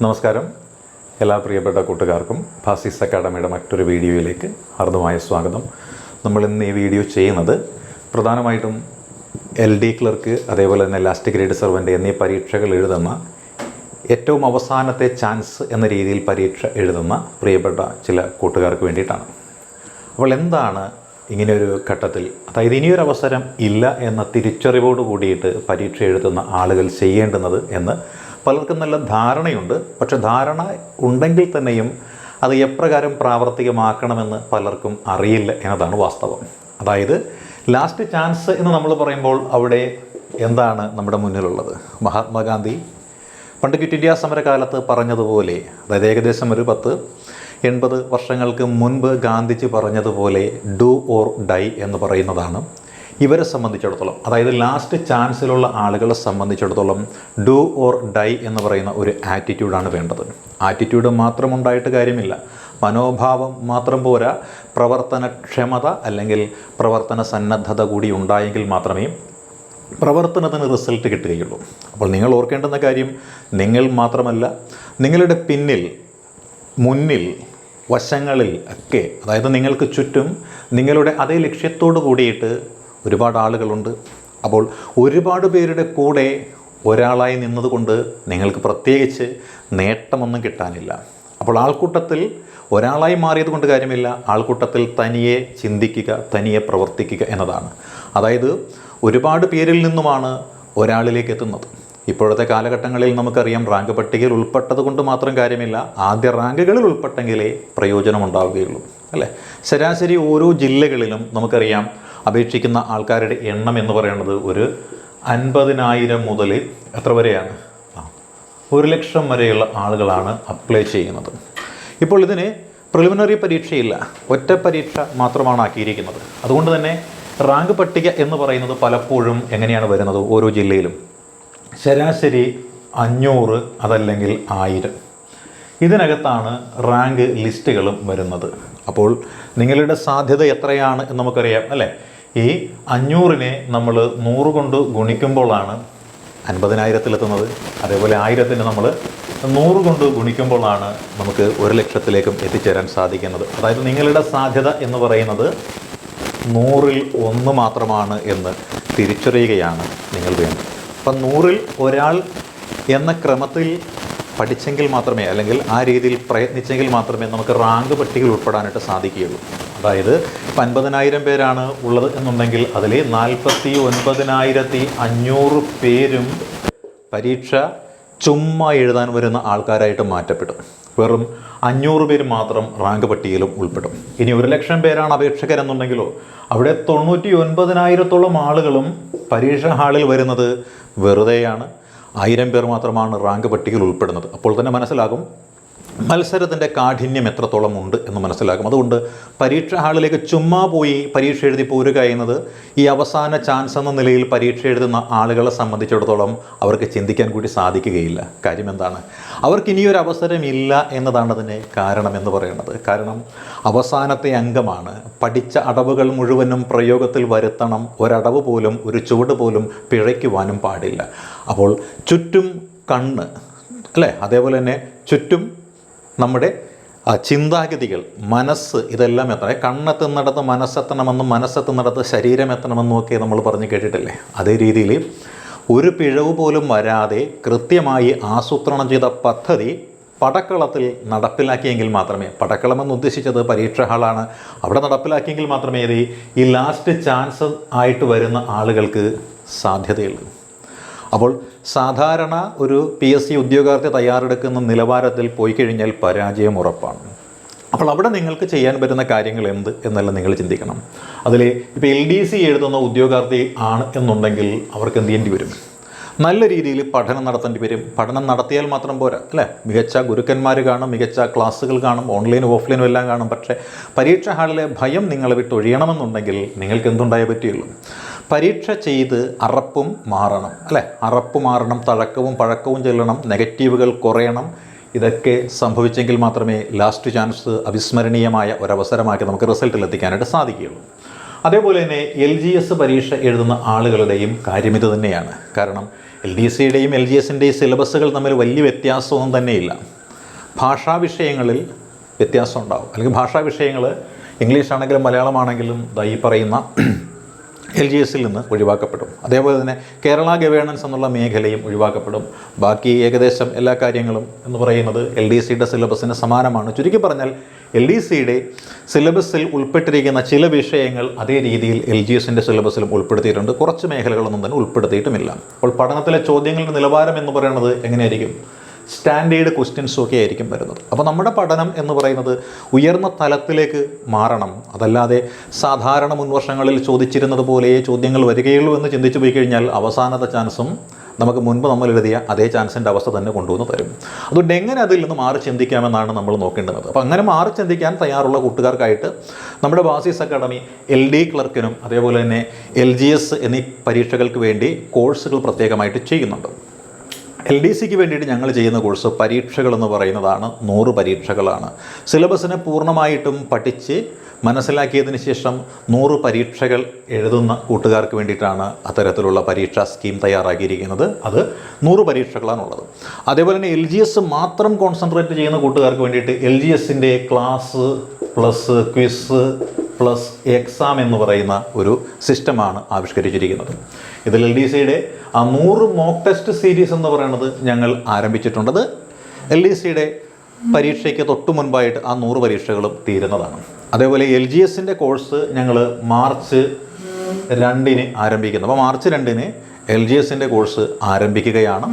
നമസ്കാരം. എല്ലാ പ്രിയപ്പെട്ട കൂട്ടുകാർക്കും ഫാസിസ് അക്കാഡമിയുടെ മറ്റൊരു വീഡിയോയിലേക്ക് ഹാർദമായ സ്വാഗതം. നമ്മൾ ഇന്ന് ഈ വീഡിയോ ചെയ്യുന്നത് പ്രധാനമായിട്ടും എൽ ഡി ക്ലർക്ക് അതേപോലെ തന്നെ ലാസ്റ്റ് ഗ്രേഡ് സെർവന്റ് എന്നീ പരീക്ഷകൾ എഴുതുന്ന ഏറ്റവും അവസാനത്തെ ചാൻസ് എന്ന രീതിയിൽ പരീക്ഷ എഴുതുന്ന പ്രിയപ്പെട്ട ചില കൂട്ടുകാർക്ക് വേണ്ടിയിട്ടാണ്. അപ്പോൾ എന്താണ് ഇങ്ങനെയൊരു ഘട്ടത്തിൽ? അതായത് ഇനിയൊരു അവസരം ഇല്ല എന്ന തിരിച്ചറിവോട് കൂടിയിട്ട് പരീക്ഷ എഴുതുന്ന ആളുകൾ ചെയ്യേണ്ടുന്നത് എന്ന് പലർക്കും നല്ല ധാരണയുണ്ട്. പക്ഷെ ധാരണ ഉണ്ടെങ്കിൽ തന്നെയും അത് എപ്രകാരം പ്രാവർത്തികമാക്കണമെന്ന് പലർക്കും അറിയില്ല എന്നതാണ് വാസ്തവം. അതായത് ലാസ്റ്റ് ചാൻസ് എന്ന് നമ്മൾ പറയുമ്പോൾ അവിടെ എന്താണ് നമ്മുടെ മുന്നിലുള്ളത്? മഹാത്മാഗാന്ധി പണ്ട് ക്വിറ്റ് ഇന്ത്യ സമരകാലത്ത് പറഞ്ഞതുപോലെ അതായത് ഏകദേശം ഒരു പത്ത് എൺപത് വർഷങ്ങൾക്ക് മുൻപ് ഗാന്ധിജി പറഞ്ഞതുപോലെ ഡു ഓർ ഡൈ എന്ന് പറയുന്നതാണ്. ഇവരെ സംബന്ധിച്ചിടത്തോളം അതായത് ലാസ്റ്റ് ചാൻസിലുള്ള ആളുകളെ സംബന്ധിച്ചിടത്തോളം ഡു ഓർ ഡൈ എന്ന് പറയുന്ന ഒരു ആറ്റിറ്റ്യൂഡാണ് വേണ്ടത്. ആറ്റിറ്റ്യൂഡ് മാത്രം ഉണ്ടായിട്ട് കാര്യമില്ല. മനോഭാവം മാത്രം പോരാ. പ്രവർത്തനക്ഷമത അല്ലെങ്കിൽ പ്രവർത്തന സന്നദ്ധത കൂടി ഉണ്ടായെങ്കിൽ മാത്രമേ പ്രവർത്തനത്തിന് റിസൾട്ട് കിട്ടുകയുള്ളൂ. അപ്പോൾ നിങ്ങൾ ഓർക്കേണ്ടുന്ന കാര്യം നിങ്ങൾ മാത്രമല്ല നിങ്ങളുടെ പിന്നിൽ മുന്നിൽ വശങ്ങളിൽ ഒക്കെ അതായത് നിങ്ങൾക്ക് ചുറ്റും നിങ്ങളുടെ അതേ ലക്ഷ്യത്തോട് കൂടിയിട്ട് ഒരുപാട് ആളുകളുണ്ട്. അപ്പോൾ ഒരുപാട് പേരുടെ കൂടെ ഒരാളായി നിന്നതുകൊണ്ട് നിങ്ങൾക്ക് പ്രത്യേകിച്ച് നേട്ടമൊന്നും കിട്ടാനില്ല. അപ്പോൾ ആൾക്കൂട്ടത്തിൽ ഒരാളായി മാറിയത് കൊണ്ട് കാര്യമില്ല. ആൾക്കൂട്ടത്തിൽ തനിയെ ചിന്തിക്കുക തനിയെ പ്രവർത്തിക്കുക എന്നതാണ്. അതായത് ഒരുപാട് പേരിൽ നിന്നുമാണ് ഒരാളിലേക്ക് എത്തുന്നത്. ഇപ്പോഴത്തെ കാലഘട്ടങ്ങളിൽ നമുക്കറിയാം റാങ്ക് പട്ടികയിൽ ഉൾപ്പെട്ടത് കൊണ്ട് മാത്രം കാര്യമില്ല. ആദ്യ റാങ്കുകളിൽ ഉൾപ്പെട്ടെങ്കിലേ പ്രയോജനമുണ്ടാവുകയുള്ളൂ. അല്ലേ? ശരാശരി ഓരോ ജില്ലകളിലും നമുക്കറിയാം അപേക്ഷിക്കുന്ന ആൾക്കാരുടെ എണ്ണം എന്ന് പറയുന്നത് ഒരു അൻപതിനായിരം മുതൽ എത്ര വരെയാണ്? ഒരു ലക്ഷം വരെയുള്ള ആളുകളാണ് അപ്ലൈ ചെയ്യുന്നത്. ഇപ്പോൾ ഇതിന് പ്രിലിമിനറി പരീക്ഷയില്ല. ഒറ്റ പരീക്ഷ മാത്രമാണ് ആക്കിയിരിക്കുന്നത്. അതുകൊണ്ട് തന്നെ റാങ്ക് പട്ടിക എന്ന് പറയുന്നത് പലപ്പോഴും എങ്ങനെയാണ് വരുന്നത് ഓരോ ജില്ലയിലും? ശരാശരി അഞ്ഞൂറ് അതല്ലെങ്കിൽ ആയിരം. ഇതിനകത്താണ് റാങ്ക് ലിസ്റ്റുകളും വരുന്നത്. അപ്പോൾ നിങ്ങളുടെ സാധ്യത എത്രയാണ് എന്ന് നമുക്കറിയാം അല്ലേ? ഈ അഞ്ഞൂറിനെ നമ്മൾ നൂറ് കൊണ്ട് ഗുണിക്കുമ്പോഴാണ് അൻപതിനായിരത്തിലെത്തുന്നത്. അതേപോലെ ആയിരത്തിന് നമ്മൾ നൂറ് കൊണ്ട് ഗുണിക്കുമ്പോഴാണ് നമുക്ക് ഒരു ലക്ഷത്തിലേക്കും എത്തിച്ചേരാൻ സാധിക്കുന്നത്. അതായത് നിങ്ങളുടെ സാധ്യത എന്ന് പറയുന്നത് നൂറിൽ ഒന്ന് മാത്രമാണ് എന്ന് തിരിച്ചറിയുകയാണ് നിങ്ങൾ വേണ്ടത്. അപ്പം നൂറിൽ ഒരാൾ എന്ന ക്രമത്തിൽ പഠിച്ചെങ്കിൽ മാത്രമേ അല്ലെങ്കിൽ ആ രീതിയിൽ പ്രയത്നിച്ചെങ്കിൽ മാത്രമേ നമുക്ക് റാങ്ക് പട്ടികയിൽ ഉൾപ്പെടാനായിട്ട് സാധിക്കുകയുള്ളൂ. അതായത് ഇപ്പം അൻപതിനായിരം പേരാണ് ഉള്ളത് എന്നുണ്ടെങ്കിൽ അതിൽ നാൽപ്പത്തി ഒൻപതിനായിരത്തി അഞ്ഞൂറ് പേരും പരീക്ഷ ചുമ്മാ എഴുതാൻ വരുന്ന ആൾക്കാരായിട്ട് മാറ്റപ്പെടും. വെറും അഞ്ഞൂറ് പേര് മാത്രം റാങ്ക് പട്ടികയിലും ഉൾപ്പെടും. ഇനി ഒരു ലക്ഷം പേരാണ് അപേക്ഷകരെന്നുണ്ടെങ്കിലോ അവിടെ തൊണ്ണൂറ്റി ഒൻപതിനായിരത്തോളം ആളുകളും പരീക്ഷാ ഹാളിൽ വരുന്നത് വെറുതെയാണ്. ആയിരം പേർ മാത്രമാണ് റാങ്ക് പട്ടികയിൽ ഉൾപ്പെടുന്നത്. അപ്പോൾ തന്നെ മനസ്സിലാകും മത്സരത്തിന്റെ കാഠിന്യം എത്രത്തോളം ഉണ്ട് എന്ന് മനസ്സിലാക്കും. അതുകൊണ്ട് പരീക്ഷ ഹാളിലേക്ക് ചുമ്മാ പോയി പരീക്ഷ എഴുതി പോരുക എന്നത് ഈ അവസാന ചാൻസ് എന്ന നിലയിൽ പരീക്ഷ എഴുതുന്ന ആളുകളെ സംബന്ധിച്ചിടത്തോളം അവർക്ക് ചിന്തിക്കാൻ കൂടി സാധിക്കുകയില്ല. കാര്യം എന്താണ്? അവർക്ക് ഇനിയൊരു അവസരം ഇല്ല എന്നതാണ് അതിന് കാരണം എന്ന് പറയുന്നത്. കാരണം അവസാനത്തെ അംഗമാണ്. പഠിച്ച അടവുകൾ മുഴുവനും പ്രയോഗത്തിൽ വരുത്തണം. ഒരടവ് പോലും ഒരു ചുവട് പോലും പിഴയ്ക്കുവാനും പാടില്ല. അപ്പോൾ ചുറ്റും കണ്ണ് അല്ലേ? അതേപോലെ തന്നെ ചുറ്റും നമ്മുടെ ചിന്താഗതികൾ മനസ്സ് ഇതെല്ലാം എത്തണം. കണ്ണെത്തുന്നിടത്ത് മനസ്സെത്തണമെന്നും മനസ്സെത്തുന്നിടത്ത് ശരീരം എത്തണമെന്നും ഒക്കെ നമ്മൾ പറഞ്ഞ് കേട്ടിട്ടില്ലേ? അതേ രീതിയിൽ ഒരു പിഴവ് പോലും വരാതെ കൃത്യമായി ആസൂത്രണം ചെയ്ത പദ്ധതി പടക്കളത്തിൽ നടപ്പിലാക്കിയെങ്കിൽ മാത്രമേ പടക്കളം ഉദ്ദേശിച്ചത് പരീക്ഷ ഹാളാണ്. അവിടെ നടപ്പിലാക്കിയെങ്കിൽ മാത്രമേ ഈ ലാസ്റ്റ് ചാൻസ് ആയിട്ട് വരുന്ന ആളുകൾക്ക് സാധ്യതയുള്ളൂ. അപ്പോൾ സാധാരണ ഒരു പി എസ് സി ഉദ്യോഗാർത്ഥി തയ്യാറെടുക്കുന്ന നിലവാരത്തിൽ പോയി കഴിഞ്ഞാൽ പരാജയം ഉറപ്പാണ്. അപ്പോൾ അവിടെ നിങ്ങൾക്ക് ചെയ്യാൻ പറ്റുന്ന കാര്യങ്ങൾ എന്ത് എന്നെല്ലാം നിങ്ങൾ ചിന്തിക്കണം. അതിൽ ഇപ്പോൾ എൽ ഡി സി എഴുതുന്ന ഉദ്യോഗാർത്ഥി ആണ് എന്നുണ്ടെങ്കിൽ അവർക്ക് എന്ത് ചെയ്യേണ്ടി വരും? നല്ല രീതിയിൽ പഠനം നടത്തേണ്ടി വരും. പഠനം നടത്തിയാൽ മാത്രം പോരാ അല്ലേ? മികച്ച ഗുരുക്കന്മാർ കാണും മികച്ച ക്ലാസ്സുകൾ കാണും ഓൺലൈനും ഓഫ്ലൈനും എല്ലാം കാണും. പക്ഷേ പരീക്ഷാ ഹാളിലെ ഭയം നിങ്ങളെ വിട്ടൊഴിയണമെന്നുണ്ടെങ്കിൽ നിങ്ങൾക്ക് എന്തുണ്ടായേ പറ്റുള്ളൂ പരീക്ഷ ചെയ്ത് അറപ്പും മാറണം അല്ലേ? അറപ്പ് മാറണം തഴക്കവും പഴക്കവും ചെല്ലണം നെഗറ്റീവുകൾ കുറയണം. ഇതൊക്കെ സംഭവിച്ചെങ്കിൽ മാത്രമേ ലാസ്റ്റ് ചാൻസ് അവിസ്മരണീയമായ ഒരവസരമാക്കി നമുക്ക് റിസൾട്ടിൽ എത്തിക്കാനായിട്ട് സാധിക്കുകയുള്ളൂ. അതേപോലെ തന്നെ എൽ ജി എസ് പരീക്ഷ എഴുതുന്ന ആളുകളുടെയും കാര്യം ഇത് തന്നെയാണ്. കാരണം എൽ ഡി സിയുടെയും എൽ ജി എസിന്റെയും സിലബസുകൾ തമ്മിൽ വലിയ വ്യത്യാസമൊന്നും തന്നെയില്ല. ഭാഷാ വിഷയങ്ങളിൽ വ്യത്യാസം ഉണ്ടാവും. അല്ലെങ്കിൽ ഭാഷാ വിഷയങ്ങൾ ഇംഗ്ലീഷ് ആണെങ്കിലും മലയാളമാണെങ്കിലും ഈ പറയുന്ന എൽ ജി എസിൽ നിന്ന് ഒഴിവാക്കപ്പെടും. അതേപോലെ തന്നെ കേരള ഗവേണൻസ് എന്നുള്ള മേഖലയും ഒഴിവാക്കപ്പെടും. ബാക്കി ഏകദേശം എല്ലാ കാര്യങ്ങളും എന്ന് പറയുന്നത് എൽ ഡി സിയുടെ സിലബസിന് സമാനമാണ്. ചുരുക്കി പറഞ്ഞാൽ എൽ ഡി സിയുടെ സിലബസിൽ ഉൾപ്പെട്ടിരിക്കുന്ന ചില വിഷയങ്ങൾ അതേ രീതിയിൽ എൽ ജി എസിന്റെ സിലബസിലും ഉൾപ്പെടുത്തിയിട്ടുണ്ട്. കുറച്ച് മേഖലകളൊന്നും തന്നെ ഉൾപ്പെടുത്തിയിട്ടുമില്ല. അപ്പോൾ പഠനത്തിലെ ചോദ്യങ്ങളുടെ നിലവാരം എന്ന് പറയുന്നത് എങ്ങനെയായിരിക്കും? സ്റ്റാൻഡേർഡ് ക്വസ്റ്റ്യൻസും ഒക്കെ ആയിരിക്കും വരുന്നത്. അപ്പോൾ നമ്മുടെ പഠനം എന്ന് പറയുന്നത് ഉയർന്ന തലത്തിലേക്ക് മാറണം. അതല്ലാതെ സാധാരണ മുൻവർഷങ്ങളിൽ ചോദിച്ചിരുന്നത് പോലെ ചോദ്യങ്ങൾ വരികയുള്ളൂ എന്ന് ചിന്തിച്ചു പോയി കഴിഞ്ഞാൽ അവസാനത്തെ ചാൻസും നമുക്ക് മുൻപ് നമ്മൾ എഴുതിയ അതേ ചാൻസിന്റെ അവസ്ഥ തന്നെ കൊണ്ടുവന്ന് തരും. അതുകൊണ്ട് എങ്ങനെ അതിൽ നിന്ന് മാറി ചിന്തിക്കാമെന്നാണ് നമ്മൾ നോക്കേണ്ടത് അപ്പോൾ അങ്ങനെ മാറി ചിന്തിക്കാൻ തയ്യാറുള്ള കൂട്ടുകാർക്കായിട്ട് നമ്മുടെ ബാസിസ് അക്കാഡമി എൽ ഡി ക്ലർക്കിനും അതേപോലെ തന്നെ എൽ ജി എസ് എന്നീ പരീക്ഷകൾക്ക് വേണ്ടി കോഴ്സുകൾ പ്രത്യേകമായിട്ട് ചെയ്യുന്നുണ്ട്. എൽ ഡി സിക്ക് വേണ്ടിയിട്ട് ഞങ്ങൾ ചെയ്യുന്ന കോഴ്സ് പരീക്ഷകൾ എന്ന് പറയുന്നതാണ് നൂറ് പരീക്ഷകളാണ്. സിലബസിനെ പൂർണമായിട്ടും പഠിച്ച് മനസ്സിലാക്കിയതിന് ശേഷം നൂറ് പരീക്ഷകൾ എഴുതുന്ന കൂട്ടുകാർക്ക് വേണ്ടിയിട്ടാണ് അത്തരത്തിലുള്ള പരീക്ഷാ സ്കീം തയ്യാറാക്കിയിരിക്കുന്നത്. അത് നൂറ് പരീക്ഷകളാണുള്ളത്. അതേപോലെ തന്നെ എൽ ജി എസ് മാത്രം കോൺസെൻട്രേറ്റ് ചെയ്യുന്ന കൂട്ടുകാർക്ക് വേണ്ടിയിട്ട് എൽ ജി എസിന്റെ class plus quiz plus exam എന്ന് പറയുന്ന ഒരു സിസ്റ്റമാണ് ആവിഷ്കരിച്ചിരിക്കുന്നത്. ഇതിൽ എൽ ഡി സിയുടെ ആ നൂറ് മോക്ക് ടെസ്റ്റ് സീരീസ് എന്ന് പറയുന്നത് ഞങ്ങൾ ആരംഭിച്ചിട്ടുണ്ടത് എൽ ഡി സിയുടെ പരീക്ഷയ്ക്ക് തൊട്ടു മുൻപായിട്ട് ആ നൂറ് പരീക്ഷകളും തീരുന്നതാണ്. അതേപോലെ എൽ ജി എസിന്റെ കോഴ്സ് ഞങ്ങൾ മാർച്ച് രണ്ടിന് ആരംഭിക്കുന്നു. അപ്പോൾ മാർച്ച് രണ്ടിന് എൽ ജി എസിന്റെ കോഴ്സ് ആരംഭിക്കുകയാണ്.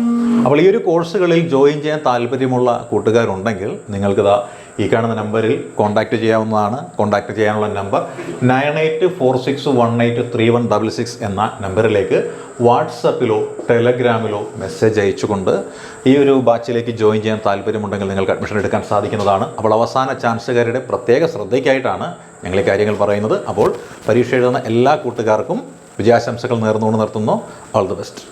അപ്പോൾ ഈ ഒരു കോഴ്സുകളിൽ ജോയിൻ ചെയ്യാൻ താല്പര്യമുള്ള കൂട്ടുകാരുണ്ടെങ്കിൽ നിങ്ങൾക്കിതാ ഈ കാണുന്ന നമ്പറിൽ കോൺടാക്റ്റ് ചെയ്യാവുന്നതാണ്. കോൺടാക്റ്റ് ചെയ്യാനുള്ള number nine eight four six one eight three one double six എന്ന നമ്പറിലേക്ക് വാട്സപ്പിലോ ടെലഗ്രാമിലോ മെസ്സേജ് അയച്ചുകൊണ്ട് ഈ ഒരു ബാച്ചിലേക്ക് ജോയിൻ ചെയ്യാൻ താല്പര്യമുണ്ടെങ്കിൽ നിങ്ങൾക്ക് അഡ്മിഷൻ എടുക്കാൻ സാധിക്കുന്നതാണ്. അപ്പോൾ അവസാന ചാൻസുകാരുടെ പ്രത്യേക ശ്രദ്ധയ്ക്കായിട്ടാണ് ഞങ്ങൾ ഈ കാര്യങ്ങൾ പറയുന്നത്. അപ്പോൾ പരീക്ഷ എഴുതുന്ന എല്ലാ കൂട്ടുകാർക്കും വിജയാശംസകൾ നേർന്നുകൊണ്ട് നിർത്തുന്നു. All the best